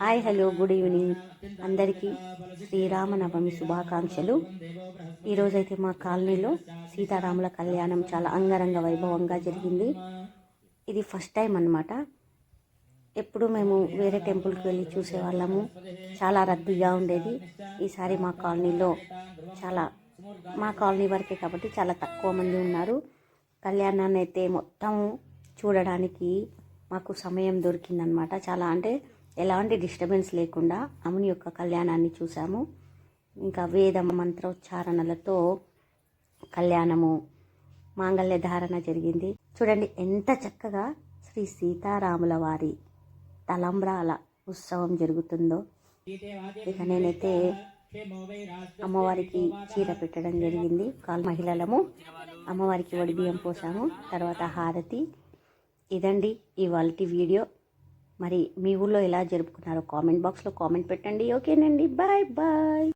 Hi hello good evening. అందరికీ శ్రీరామనవమి శుభాకాంక్షలు. ఈరోజైతే మా కాలనీలో సీతారాముల కళ్యాణం చాలా అంగరంగ వైభవంగా జరిగింది. ఇది ఫస్ట్ టైం అన్నమాట. ఎప్పుడు మేము వేరే టెంపుల్కి వెళ్ళి చూసేవాళ్ళము. చాలా రద్దీగా ఉండేది. ఈసారి మా కాలనీలో చాలా మా కాలనీ వరకే కాబట్టి చాలా తక్కువ మంది ఉన్నారు. కళ్యాణాన్ని అయితే మొత్తం చూడడానికి మాకు సమయం దొరికిందనమాట చాలా అంటే ఎలాంటి డిస్టర్బెన్స్ లేకుండా అముని యొక్క కళ్యాణాన్ని చూసాము ఇంకా వేద మంత్రోచ్చారణలతో కళ్యాణము మాంగళ్య ధారణ జరిగింది. చూడండి ఎంత చక్కగా శ్రీ సీతారాముల వారి తలంబ్రాల ఉత్సవం జరుగుతుందో. ఇక నేనైతే అమ్మవారికి చీర పెట్టడం జరిగింది. కాల్ మహిళలము అమ్మవారికి వడి బియ్యం పోసాము. తర్వాత హారతి. ఇదండి ఇవాళ వీడియో. మరి మీ ఊళ్ళో ఎలా జరుపుకున్నారో కామెంట్ బాక్స్లో కామెంట్ పెట్టండి. ఓకేనండి. Bye bye.